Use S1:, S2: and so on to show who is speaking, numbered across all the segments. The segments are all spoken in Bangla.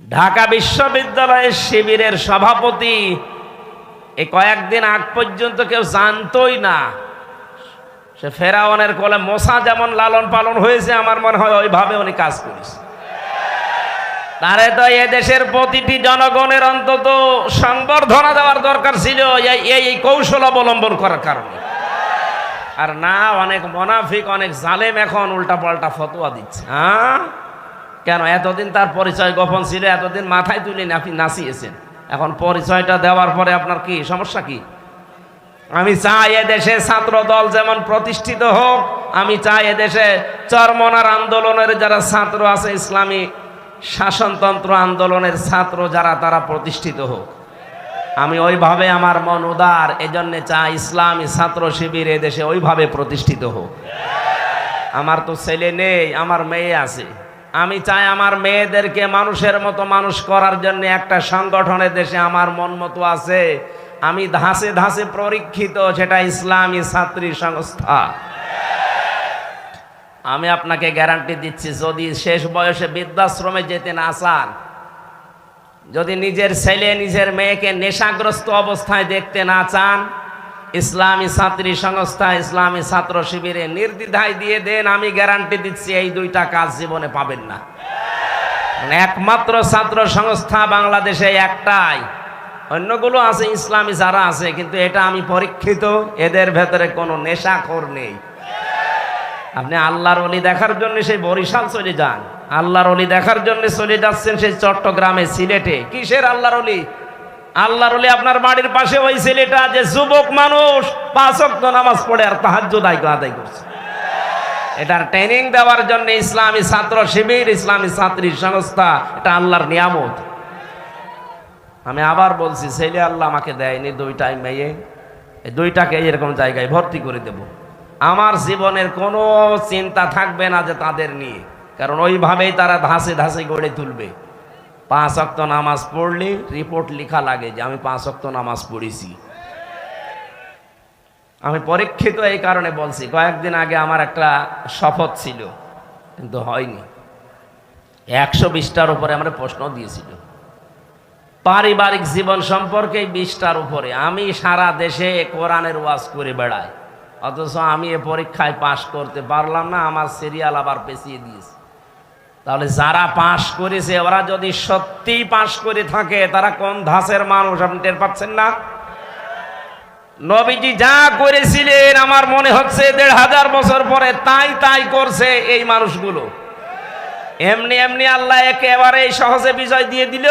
S1: ঢাকা বিশ্ববিদ্যালয়ের শিবিরের সভাপতি এই কয়েকদিন আগ পর্যন্ত কেউ জানতই না। সে ফেরাওয়ানের কোলে মশা যেমন লালন পালন হয়েছে, আমার মনে হয় ওইভাবে উনি কাজ করেছে। তারে তো এ দেশের প্রতিটি জনগণের অন্তত সংবর্ধনা দেওয়ার দরকার ছিল, এই কৌশল অবলম্বন করার কারণে। আর না, অনেক মোনাফিক, অনেক জালেম এখন উল্টা পাল্টা ফতোয়া দিচ্ছে হ্যাঁ? কেন? এতদিন তার পরিচয় গোপন ছিল, এতদিন মাথায় তুলে আপনি নাচিয়েছেন। এখন পরিচয়টা দেওয়ার পরে আপনার কি, সমস্যা কি? আমি চাই এ দেশে ছাত্র দল যেমন প্রতিষ্ঠিত হোক, আমি চাই এ দেশে চরমনার আন্দোলনের যারা ছাত্র আছে, ইসলামী শাসনতন্ত্র আন্দোলনের ছাত্র যারা, তারা প্রতিষ্ঠিত হোক। আমি ওইভাবে আমার মন উদার, এজন্যে চাই ইসলামী ছাত্র শিবির এদেশে ওইভাবে প্রতিষ্ঠিত হোক। আমার তো ছেলে নেই, আমার মেয়ে আছে। আমি চাই আমার মেয়েদেরকে মানুষের মতো মানুষ করার জন্য একটা সংগঠনের দেশে আমার মন মতো আছে। আমি ধাসে ধাসে পরীক্ষিত, সেটা ইসলামী ছাত্রী সংস্থা। আমি আপনাকে গ্যারান্টি দিচ্ছি, যদি শেষ বয়সে বৃদ্ধাশ্রমে যেতে না চান, যদি নিজের ছেলে, নিজের মেয়েকে নেশাগ্রস্ত অবস্থায় দেখতে না চান ইসলামী ছাত্রী সংস্থা, ইসলামী ছাত্র শিবিরে নির্দ্বিধায় দিয়ে দেন, আমি গ্যারান্টি দিচ্ছি এই দুইটা কাজ জীবনে পাবেন না। মানে একমাত্র ছাত্র সংস্থা বাংলাদেশে একটাই। অন্যগুলো আছে, ইসলামী যারা আছে, কিন্তু এটা আমি পরীক্ষিত, এদের ভেতরে কোনো নেশাখোর নেই। আপনি আল্লাহর অলি দেখার জন্য সেই বরিশাল চলে যান। আল্লাহর অলি দেখার জন্য চলে যাচ্ছেন সেই চট্টগ্রামে, সিলেটে। কিসের আল্লাহর অলি আল্লাহর অলি আপনার বাড়ির পাশে ওই ছেলেটা যে যুবক মানুষ, পাঁচ ওয়াক্ত নামাজ পড়ে আর তাহাজ্য দায় আদায় করছে। এটার ট্রেনিং দেওয়ার জন্য ইসলামী ছাত্র শিবির, ইসলামী ছাত্রী সংস্থা, এটা আল্লাহর নিয়ামত। আমি আবার বলছি, ছেলে আল্লাহ আমাকে দেয়নি দুইটাই মেয়ে। এই দুইটাকে এরকম জায়গায় ভর্তি করে দেব। আমার জীবনের কোনো চিন্তা থাকবে না যে তাদের নিয়ে। কারণ ওইভাবেই তারা ধাসে ধাসে গড়ে তুলবে। পাঁচ অক্ত নামাজ পড়লে রিপোর্ট লেখা লাগে যে আমি পাঁচ অক্ত নামাজ পড়েছি। আমি পরীক্ষিত এই কারণে বলছি, কয়েকদিন আগে আমার একটা শপথ ছিল, কিন্তু হয়নি। একশো বিশটার উপরে আমরা প্রশ্ন দিয়েছিল। পারিবারিক জীবন সম্পর্কে বিশটার উপরে, আমি সারা দেশে কোরআনের ওয়াজ করে বেড়াই, অথচ আমি এ পরীক্ষায় পাশ করতে পারলাম না, আমার সিরিয়াল আবার পেছিয়ে দিয়েছে। তাহলে যারা পাশ করেছে, ওরা যদি সত্যি পাশ করে থাকে, তারা কোন ধাসের মানুষ আপনি টের পাচ্ছেন না? নবীজি যা করেছিলেন, আমার মনে হচ্ছে দেড় হাজার বছর পরে তাই তাই করছে এই মানুষগুলো। এমনি এমনি আল্লাহ একেবারে সহজে বিজয় দিয়ে দিল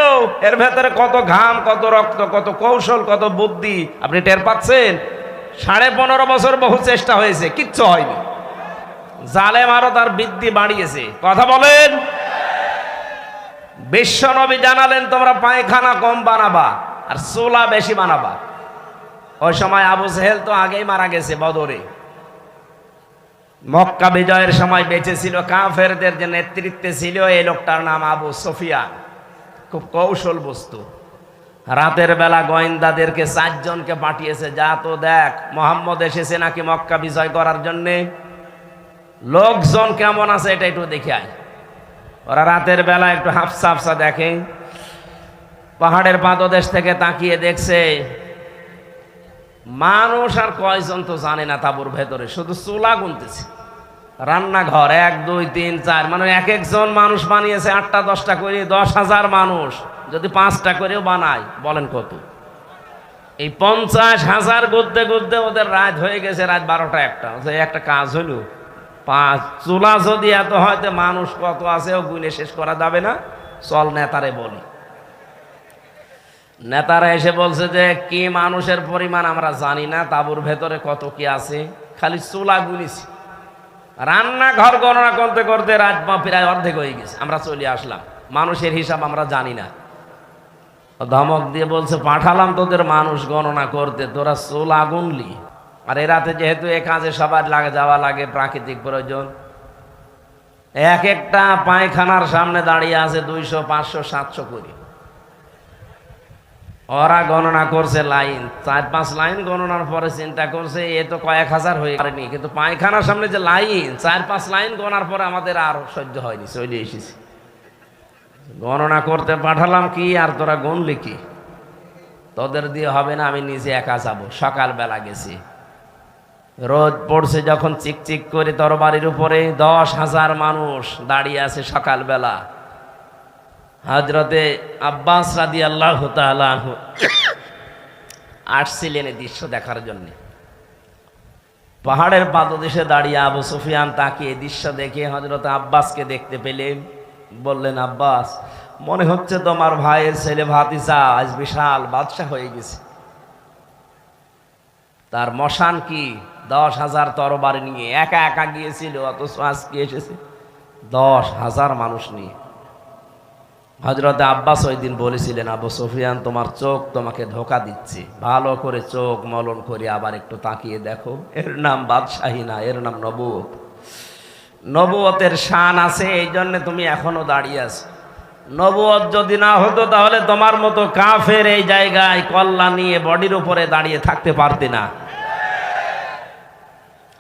S1: এর ভেতরে কত ঘাম, কত রক্ত, কত কৌশল, কত বুদ্ধি, আপনি টের পাচ্ছেন? সাড়ে পনেরো বছর বহু চেষ্টা হয়েছে, কিচ্ছু হয়নি। জালেম আরও তার বৃদ্ধি বাড়িয়েছে। কথা বলেন। বিশ্ব নবী জানালেন, তোমরা পায়খানা কম বানাবা আর চোলা বেশি বানাবা। ওই সময় আবু সেহেল তো আগেই মারা গেছে বদরে। মক্কা বিজয়ের সময় বেঁচে ছিল কাফেরদের যে নেতৃত্বে ছিল এই লোকটার নাম আবু সফিয়ান। খুব কৌশল বস্তু। রাতের বেলা গোয়েন্দাদেরকে চারজনকে পাঠিয়েছে, যা তো দেখ, মোহাম্মদ এসেছে নাকি মক্কা বিজয় করার জন্যে? লোকজন কেমন আছে এটা একটু দেখে আয়। ওরা রাতের বেলা একটু হাফসা হাফসা দেখে। পাহাড়ের পাদদেশ থেকে তাকিয়ে দেখছে, মানুষ আর কয়জন তো জানে না তাবুর ভেতরে, শুধু চুলা গুনতেছে। রান্নাঘর এক, দুই, তিন, চার মানে এক একজন মানুষ বানিয়েছে আটটা, দশটা করে, দশ হাজার মানুষ। যদি পাঁচটা করেও বানায়, বলেন কত? এই পঞ্চাশ হাজার গুদ্দে গুদ্দে ওদের রাত হয়ে গেছে রাত বারোটা একটা। একটা কাজ হলো পাঁচ চুলা যদি এত হয়তো মানুষ কত আছে ও গুনে শেষ করা যাবে না? চল নেতারে বলি। নেতারা এসে বলছে যে, কি মানুষের পরিমাণ আমরা জানি না, তাবুর ভেতরে কত কি আছে? খালি চুলা গুলিছি রান্নাঘর গণনা করতে করতে রাত প্রায় অর্ধেক হয়ে গেছে, আমরা চলে আসলাম। মানুষের হিসাব আমরা জানি না। ধমক দিয়ে বলছে, পাঠালাম তোদের মানুষ গণনা করতে, তোরা চুলা গুনলি। আর এ রাতে যেহেতু এ কাজে সবার লাগে, যাওয়া লাগে, প্রাকৃতিক প্রয়োজন, এক একটা পায়খানার সামনে দাঁড়িয়ে আছে দুইশো, পাঁচশো, সাতশো করে। ওরা গণনা করছে লাইন, চার পাঁচ লাইন গণনার পরে চিন্তা করছে, এ তো কয়েক হাজার হয়ে পারেনি, কিন্তু পায়খানার সামনে যে লাইন, চার পাঁচ লাইন গণার পরে আমাদের আর সহ্য হয়নি, চলে এসেছি। গণনা করতে পাঠালাম কি, আর তোরা গণলি কি? তোদের দিয়ে হবে না, আমি নিজে একা যাব, সকালবেলা গেছি। রোদ পড়ছে যখন চিকচিক করে তরবারির উপরে দশ হাজার মানুষ দাঁড়িয়ে আছে সকালবেলা। হজরতে আব্বাস রাদি আল্লাহ আসছিলেন এই দৃশ্য দেখার জন্য। পাহাড়ের পাদদেশে দাঁড়িয়ে আবু সুফিয়ান তাকে এই দৃশ্য দেখে হজরত আব্বাসকে দেখতে পেলেন। বললেন, আব্বাস, মনে হচ্ছে তোমার ভাইয়ের ছেলে ভাতিজা আজ বিশাল বাদশাহ হয়ে গেছে। তার মশান কি? দশ হাজার তরবারি নিয়ে একা একা গিয়েছিল, অথচ আজকে এসেছে। দশ হাজার মানুষ নিয়ে। হজরত আব্বাস ওই দিন বলেছিলেন, আবু সুফিয়ান, তোমার চোখ তোমাকে ধোকা দিচ্ছে। ভালো করে চোখ মলন করে আবার একটু তাকিয়ে দেখো। এর নাম বাদশাহী না, এর নাম নবুয়ত। নবুয়তের শান আছে, এই জন্যে তুমি এখনও দাঁড়িয়ে আছো। নবুয়ত যদি না হতো, তাহলে তোমার মতো কাফের এই জায়গায় কল্লা নিয়ে বডির উপরে দাঁড়িয়ে থাকতে পারতে না।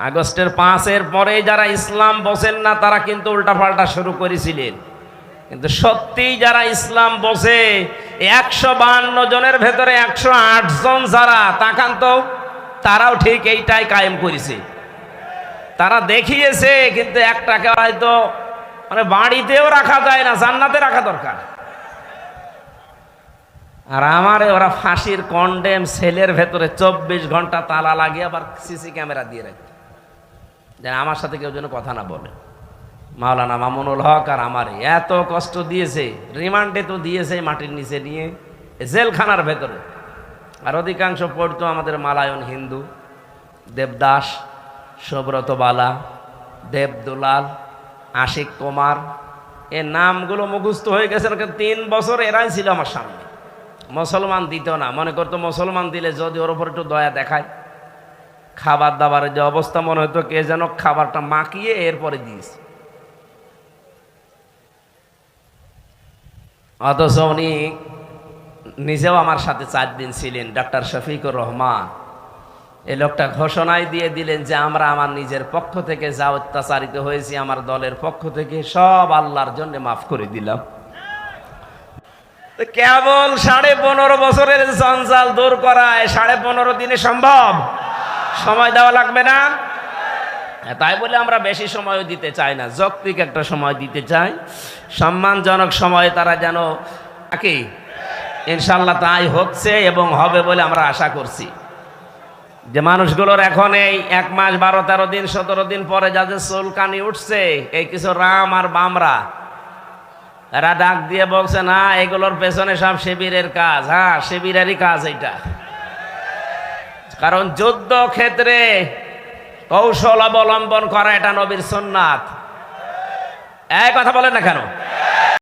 S1: আগস্টের পাঁচের পরে যারা ইসলাম বসেন না, তারা কিন্তু উল্টাপাল্টা শুরু করেছিলেন। কিন্তু সত্যিই যারা ইসলাম বসে একশো বাহান্ন জনের ভেতরে একশো আট জন যারা, তাকান তো, তারাও ঠিক এইটাই কায়েম করেছে। তারা দেখিয়েছে, কিন্তু একটাকে হয়তো মানে বাড়িতেও রাখা যায় না, জান্নাতে রাখা দরকার। আর আমারে ওরা ফাঁসির কন্ডেম সেলের ভেতরে চব্বিশ ঘণ্টা তালা লাগিয়ে আবার সিসি ক্যামেরা দিয়ে রাখে। যেন আমার সাথে কেউ যেন কথা না বলে। মাওলানা মামুনুল হক আর আমার এত কষ্ট দিয়েছে, রিমান্ডে তো দিয়েছে মাটির নিচে নিয়ে, জেলখানার ভেতরে। আর অধিকাংশ পড়তো আমাদের মালায়ন হিন্দু, দেবদাস সুব্রত বালা দেবদুলাল, আশিক কুমার, এ নামগুলো মুখস্থ হয়ে গেছে তিন বছর এরাই ছিল আমার সামনে। মুসলমান দিত না, মনে করতো মুসলমান দিলে যদি ওর ওপর একটু দয়া দেখায়। খাবার দাবারের যে অবস্থা, মনে হতো কে যেন খাবারটা মাখিয়ে এরপরে দিয়েছে। অথচ উনি নিজেও আমার সাথে চার দিন ছিলেন ডক্টর শফিকুর রহমান। এই লোকটা ঘোষণাই দিয়ে দিলেন যে, আমরা আমার নিজের পক্ষ থেকে যা অত্যাচারিত হয়েছি, আমার দলের পক্ষ থেকে সব আল্লাহর জন্য মাফ করে দিলাম। কেবল সাড়ে পনেরো বছরের জঞ্জাল দূর করায় সাড়ে পনেরো দিনে সম্ভব? সময় দেওয়া লাগবে না? হ্যাঁ, তাই বলে আমরা বেশি সময়ও দিতে চাই না যৌক্তিক একটা সময় দিতে চাই। সম্মানজনক সময়ে তারা যেন থাকে। ইনশাল্লাহ তাই হচ্ছে এবং হবে বলে আমরা আশা করছি। যে মানুষগুলোর এখন এই এক মাস বারো তেরো দিন সতেরো দিন পরে যাদের চুলকানি উঠছে এই কিছু রাম আর বামরা এরা ডাক দিয়ে বলছে না এগুলোর পেছনে সব শিবিরের কাজ। হ্যাঁ শিবিরেরই কাজ এটা কারণ যুদ্ধ ক্ষেত্রে কৌশল অবলম্বন করা এটা নবীর সোননাথ এক কথা বলেন না কেন?